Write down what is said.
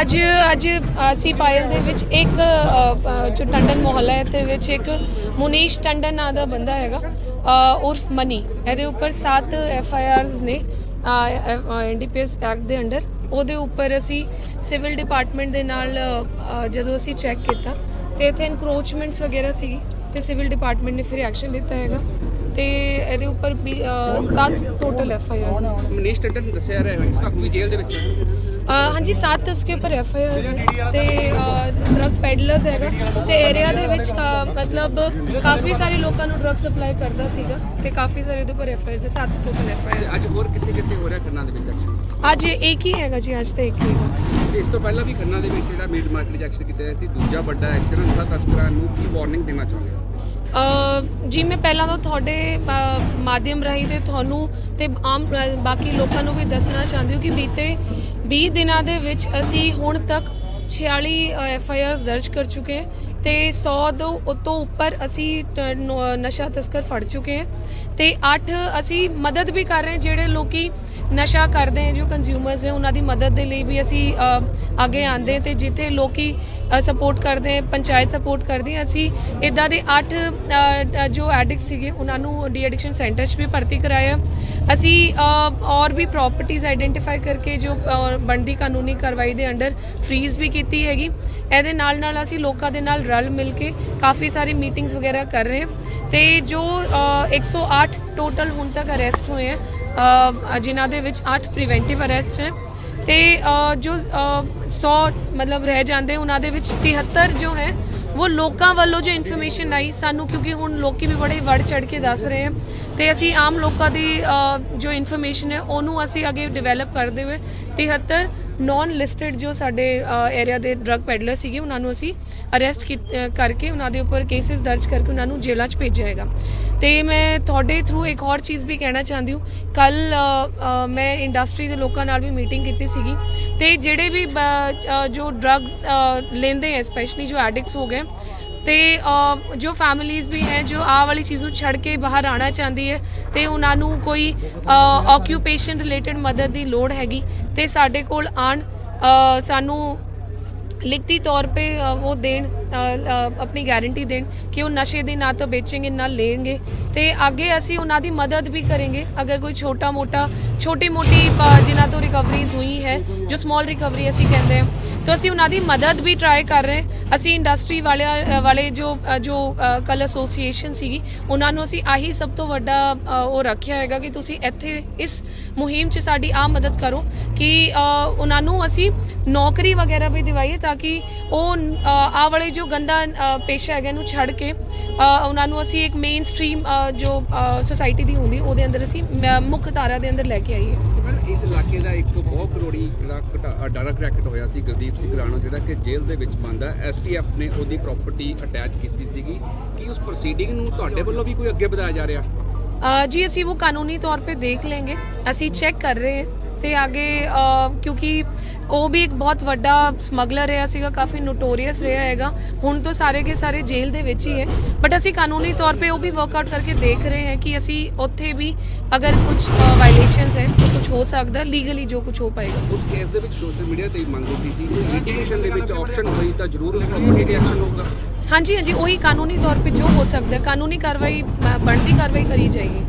ਅੱਜ ਅੱਜ ਅਸੀਂ ਪਾਇਲ ਦੇ ਵਿੱਚ ਇੱਕ ਜੋ ਟੰਡਨ ਮੁਹੱਲਾ ਹੈ, ਤੇ ਵਿੱਚ ਇੱਕ ਮੁਨੀਸ਼ ਟੰਡਨ ਨਾਂ ਦਾ ਬੰਦਾ ਹੈਗਾ ਉਰਫ ਮਨੀ। ਇਹਦੇ ਉੱਪਰ 7 ਐਫ ਆਈ ਆਰਸ ਨੇ ਐਨਡੀਪੀਐਸ ਐਕਟ ਦੇ ਅੰਡਰ। ਉਹਦੇ ਉੱਪਰ ਅਸੀਂ ਸਿਵਲ ਡਿਪਾਰਟਮੈਂਟ ਦੇ ਨਾਲ ਜਦੋਂ ਅਸੀਂ ਚੈੱਕ ਕੀਤਾ, ਤੇ ਇੱਥੇ ਇਨਕਰੋਚਮੈਂਟਸ ਵਗੈਰਾ ਸੀ ਤੇ ਸਿਵਲ ਡਿਪਾਰਟਮੈਂਟ ਨੇ ਫਿਰ ਐਕਸ਼ਨ ਲਿੱਤਾ ਹੈਗਾ। ਤੇ ਇਹਦੇ ਉੱਪਰ 7 total F I Rs Manish Tandon ਦੱਸਿਆ ਰਿਹਾ ਇਸ ਵਕਤ ਵੀ ਜੇਲ੍ਹ ਦੇ ਵਿੱਚ। हाँ जी सात उसके ऊपर एफ आई आर है तो ਪੈਡਲਰਸ ਹੈਗਾ। ਤੇ ਏਰੀਆ ਦੇ ਵਿੱਚ ਕਾ- ਮਤਲਬ ਕਾਫੀ ਸਾਰੇ ਲੋਕਾਂ ਨੂੰ ਡਰਗ ਸਪਲਾਈ ਕਰਦਾ ਸੀਗਾ ਤੇ ਕਾਫੀ ਸਾਰੇ ਦੇ ਉੱਪਰ ਐਫ ਆਈ ਆਰ ਸੱਤ ਟੋਟਲ ਤੇ ਅੱਜ ਹੋਰ ਕਿੱਥੇ ਕਿੱਥੇ ਹੋ ਰਿਹਾ ਖੰਨਾ ਦੇ ਵਿੱਚ ਐਕਸ਼ਨ ਅੱਜ ਇੱਕ ਹੀ ਹੈਗਾ ਜੀ ਅੱਜ ਤਾਂ ਇੱਕ ਹੀ ਹੈਗਾ। ਤੇ ਇਸ ਤੋਂ ਪਹਿਲਾਂ ਵੀ ਖੰਨਾ ਦੇ ਵਿੱਚ ਜਿਹੜਾ ਮੀਟ ਮਾਰਕੀਟ ਐਕਸ਼ਨ ਕੀਤਾ ਗਿਆ ਸੀ ਦੂਜਾ ਵੱਡਾ ਐਕਸ਼ਨ ਅੰਧਾ ਤਸਕਰਾਂ ਨੂੰ ਕੀ ਵਾਰਨਿੰਗ ਦੇਣਾ ਚਾਹੁੰਦੇ ਹੋ ਅ, ਜੀ ਮੈਂ ਪਹਿਲਾਂ ਤਾਂ ਤੁਹਾਡੇ ਅ, ਮਾਧਿਅਮ ਰਾਹੀਂ ਤੇ ਤੁਹਾਨੂੰ ਤੇ ਆਮ ਅ, ਬਾਕੀ ਲੋਕਾਂ ਨੂੰ ਵੀ ਦੱਸਣਾ ਚਾਹੁੰਦੀ ਹਾਂ ਕਿ ਬੀਤੇ 20 ਦਿਨਾਂ ਦੇ ਵਿੱਚ ਅਸੀਂ ਹੁਣ ਤੱਕ 46 ਐਫ ਆਈ ਆਰਸ ਦਰਜ ਕਰ ਚੁੱਕੇ ਹਾਂ ਤੇ 100 ਤੋਂ ਉਤੋਂ ਉੱਪਰ ਅਸੀਂ ਨਸ਼ਾ ਤਸਕਰ ਫੜ ਚੁੱਕੇ ਹਾਂ ਤੇ 8 ਅਸੀਂ ਮਦਦ ਵੀ ਕਰ ਰਹੇ ਹਾਂ, ਜਿਹੜੇ ਲੋਕੀ ਨਸ਼ਾ ਕਰਦੇ ਹੈ, ਜੋ ਕੰਜ਼ਿਊਮਰਸ ਹੈ, ਉਹਨਾਂ ਦੀ ਮਦਦ ਦੇ ਲਈ ਵੀ ਅਸੀਂ ਅੱਗੇ ਆਂਦੇ ਤੇ ਜਿੱਥੇ ਲੋਕੀ ਸਪੋਰਟ ਕਰਦੇ ਪੰਚਾਇਤ ਸਪੋਰਟ ਕਰਦੀ ਅਸੀਂ ਇਦਾਂ ਦੇ 8 ਜੋ ਐਡਿਕਟ ਸੀਗੇ, ਉਹਨਾਂ ਨੂੰ ਡੀ ਐਡਿਕਸ਼ਨ ਸੈਂਟਰ 'ਚ ਵੀ ਭਰਤੀ ਕਰਾਇਆ। ਅਸੀਂ ਔਰ ਵੀ ਪ੍ਰਾਪਰਟੀਆਂ ਆਈਡੈਂਟੀਫਾਈ ਕਰਕੇ ਜੋ ਬਣਦੀ ਕਾਨੂੰਨੀ ਕਾਰਵਾਈ ਦੇ ਅੰਡਰ ਫ੍ਰੀਜ਼ ਵੀ ਕੀਤੀ ਹੈਗੀ। ਇਹਦੇ ਨਾਲ ਨਾਲ ਅਸੀਂ ਲੋਕਾਂ ਦੇ ਨਾਲ ਰਲ ਮਿਲ ਕੇ ਕਾਫੀ ਸਾਰੀ ਮੀਟਿੰਗਸ ਵਗੈਰਾ ਕਰ ਰਹੇ ਹਾਂ। ਤੇ ਜੋ ਅ, 108 ਟੋਟਲ ਹੁਣ ਤੱਕ ਅਰੈਸਟ ਹੋਏ ਹੈ ਅ, ਜਿਨ੍ਹਾਂ ਦੇ ਵਿੱਚ 8 ਪ੍ਰੀਵੈਂਟਿਵ ਅਰੈਸਟ ਹੈ। ਤੇ ਜੋ ਅ, 100 ਮਤਲਬ ਰਹਿ ਜਾਂਦੇ ਉਹਨਾਂ ਦੇ ਵਿੱਚ 73 ਜੋ ਹੈ ਉਹ ਲੋਕਾਂ ਵੱਲੋਂ ਜੋ ਇਨਫੋਰਮੇਸ਼ਨ ਆਈ ਸਾਨੂੰ ਕਿਉਂਕਿ ਹੁਣ ਲੋਕੀ ਵੀ ਬੜੇ ਵੜ ਚੜ ਕੇ ਦੱਸ ਰਹੇ ਹਨ ਤੇ ਅਸੀਂ ਆਮ ਲੋਕਾਂ ਦੀ ਜੋ ਇਨਫੋਰਮੇਸ਼ਨ ਹੈ, ਉਹਨੂੰ ਅਸੀਂ ਅੱਗੇ ਡਿਵੈਲਪ ਕਰਦੇ ਹੋਏ 73 ਨਾਨ ਲਿਸਟਡ ਜੋ ਸਾਡੇ ਏਰੀਆ ਦੇ ਡਰੱਗ ਪੈਡਲਰ ਸੀਗੇ, ਉਹਨਾਂ ਨੂੰ ਅਸੀਂ ਅਰੈਸਟ ਕਰਕੇ ਉਹਨਾਂ ਦੇ ਉੱਪਰ ਕੇਸਿਸ ਦਰਜ ਕਰਕੇ ਉਹਨਾਂ ਨੂੰ ਜੇਲ੍ਹਾਂ 'ਚ ਭੇਜਿਆ ਹੈਗਾ। ਤੇ ਮੈਂ ਤੁਹਾਡੇ ਥਰੂ ਇੱਕ ਹੋਰ ਚੀਜ਼ ਵੀ ਕਹਿਣਾ ਚਾਹੁੰਦੀ ਹਾਂ। ਕੱਲ ਮੈਂ ਇੰਡਸਟਰੀ ਦੇ ਲੋਕਾਂ ਨਾਲ ਵੀ ਮੀਟਿੰਗ ਕੀਤੀ ਸੀਗੀ। ਤੇ ਜਿਹੜੇ ਵੀ, ਬ- ਜੋ ਡਰੱਗਸ ਲੈਂਦੇ ਹੈ ਸਪੈਸ਼ਲੀ ਜੋ ਐਡਿਕਟਸ ਹੋ ਗਏ ਤੇ ਜੋ ਫੈਮਿਲੀਜ਼ ਵੀ ਹੈ, ਜੋ ਆਹ ਵਾਲੀ ਚੀਜ਼ ਨੂੰ ਛੱਡ ਕੇ ਬਾਹਰ ਆਣਾ ਚਾਹੁੰਦੀ ਹੈ, ਤੇ ਉਹਨਾਂ ਨੂੰ ਕੋਈ ਆਕਿਊਪੇਸ਼ਨ ਰਿਲੇਟਡ ਮਦਦ ਦੀ ਲੋੜ ਹੈਗੀ, ਤੇ ਸਾਡੇ ਕੋਲ ਆਣ ਸਾਨੂੰ ਲਿਖਤੀ ਤੌਰ ਤੇ ਉਹ ਦੇਣ ਆਪਣੀ ਗਾਰੰਟੀ ਦੇਣ ਕਿ ਉਹ ਨਸ਼ੇ ਦੇ ਨਾ ਤਾਂ ਵੇਚੇਗੇ ਨਾ ਲੈਣਗੇ। ਤੇ ਅੱਗੇ ਅਸੀਂ ਉਹਨਾਂ ਦੀ ਮਦਦ ਵੀ ਕਰਾਂਗੇ। ਅਗਰ ਕੋਈ ਛੋਟਾ ਮੋਟਾ, ਛੋਟੀ ਮੋਟੀ ਜਿਨ੍ਹਾਂ ਤੋਂ ਰਿਕਵਰੀਜ਼ ਹੋਈ ਹੈ, ਜੋ ਸਮਾਲ ਰਿਕਵਰੀ ਅਸੀਂ ਕਹਿੰਦੇ ਹਾਂ, ਤਾਂ ਅਸੀਂ ਉਹਨਾਂ ਦੀ ਮਦਦ ਵੀ ਟਰਾਈ ਕਰ ਰਹੇ ਅਸੀਂ ਇੰਡਸਟਰੀ ਵਾਲਿਆਂ ਵਾਲੇ ਜੋ ਜੋ ਕਲ ਐਸੋਸੀਏਸ਼ਨ ਸੀਗੀ, ਉਹਨਾਂ ਨੂੰ ਅਸੀਂ ਆਹੀ ਸਭ ਤੋਂ ਵੱਡਾ ਉਹ ਰੱਖਿਆ ਹੈਗਾ ਕਿ ਤੁਸੀਂ ਇੱਥੇ, ਇਸ ਮੁਹਿੰਮ 'ਚ ਸਾਡੀ ਆ ਮਦਦ ਕਰੋ ਕਿ ਉਹਨਾਂ ਨੂੰ ਅਸੀਂ ਨੌਕਰੀ ਵਗੈਰਾ ਵੀ ਦਿਵਾਈਏ ਤਾਂ ਤਾਂ ਕਿ ਉਹ ਆ ਵਾਲੇ ਜੋ ਗੰਦਾ ਪੇਸ਼ਾ ਹੈਗਾ ਨੂੰ ਛੱਡ ਕੇ ਉਹਨਾਂ ਨੂੰ ਅਸੀਂ ਇੱਕ ਮੇਨ ਸਟ੍ਰੀਮ ਜੋ ਸੋਸਾਇਟੀ ਦੀ ਹੁੰਦੀ ਉਹਦੇ ਅੰਦਰ ਅਸੀਂ ਮੁੱਖ ਧਾਰਾ ਦੇ ਅੰਦਰ ਲੈ ਕੇ ਆਈਏ। ਇਸ ਇਲਾਕੇ ਦਾ ਇੱਕ ਬਹੁਤ ਕਰੋੜੀ ਜਿਹੜਾ ਡਾਰਾ ਕਰੈਕਟ ਹੋਇਆ ਸੀ ਗੁਰਦੀਪ ਸਿੰਘ ਰਾਣਾ ਜਿਹੜਾ ਕਿ ਜੇਲ੍ਹ ਦੇ ਵਿੱਚ ਬੰਦਾ ਐਸਟੀਐਫ ਨੇ ਉਹਦੀ ਪ੍ਰਾਪਰਟੀ ਅਟੈਚ ਕੀਤੀ ਸੀਗੀ। ਕਿ ਉਸ ਪ੍ਰੋਸੀਡਿੰਗ ਨੂੰ ਤੁਹਾਡੇ ਵੱਲੋਂ ਵੀ ਕੋਈ ਅੱਗੇ ਵਧਾਇਆ ਜਾ ਰਿਹਾ? ਜੀ ਅਸੀਂ ਉਹ ਕਾਨੂੰਨੀ ਤੌਰ ਤੇ ਦੇਖ ਲਵਾਂਗੇ ਅਸੀਂ ਚੈੱਕ ਕਰ ਰਹੇ ਹਾਂ। ਤੇ ਅੱਗੇ ਕਿਉਂਕਿ ਉਹ ਵੀ ਇੱਕ ਬਹੁਤ ਵੱਡਾ ਸਮਗਲਰ ਰਿਹਾ ਸੀਗਾ ਕਾਫੀ ਨੋਟੋਰੀਅਸ ਰਿਹਾ ਹੈਗਾ। ਹੁਣ ਤੋਂ ਸਾਰੇ ਕੇ ਸਾਰੇ ਜੇਲ੍ਹ ਦੇ ਵਿੱਚ ਹੀ ਹੈ। ਬਟ ਅਸੀਂ ਕਾਨੂੰਨੀ ਤੌਰ पे ਉਹ ਵੀ ਵਰਕਆਊਟ ਕਰਕੇ ਦੇਖ ਰਹੇ ਹਾਂ ਕਿ ਅਸੀਂ ਉੱਥੇ ਵੀ ਅਗਰ ਕੁਝ ਵਾਇਲੇਸ਼ਨਸ ਹੈ ਤਾਂ ਕੁਝ ਹੋ ਸਕਦਾ ਲੀਗਲੀ ਜੋ ਕੁਝ ਹੋ ਪਾਏਗਾ। ਉਸ ਕੇਸ ਦੇ ਵਿੱਚ ਸੋਸ਼ਲ ਮੀਡੀਆ ਤੇ ਮੰਗ ਉੱਠੀ ਸੀ। ਲਿਟੀਗੇਸ਼ਨ ਦੇ ਵਿੱਚ ਆਪਸ਼ਨ ਹੋਈ ਤਾਂ ਜ਼ਰੂਰ ਪ੍ਰਾਪਰਟੀ ਦੇ ਐਕਸ਼ਨ ਹੋਊਗਾ। ਹਾਂਜੀ ਹਾਂਜੀ ਉਹੀ ਕਾਨੂੰਨੀ ਤੌਰ पे ਜੋ ਹੋ ਸਕਦਾ ਕਾਨੂੰਨੀ ਕਾਰਵਾਈ ਬਣਦੀ ਕਾਰਵਾਈ ਕਰੀ ਜਾਏਗੀ।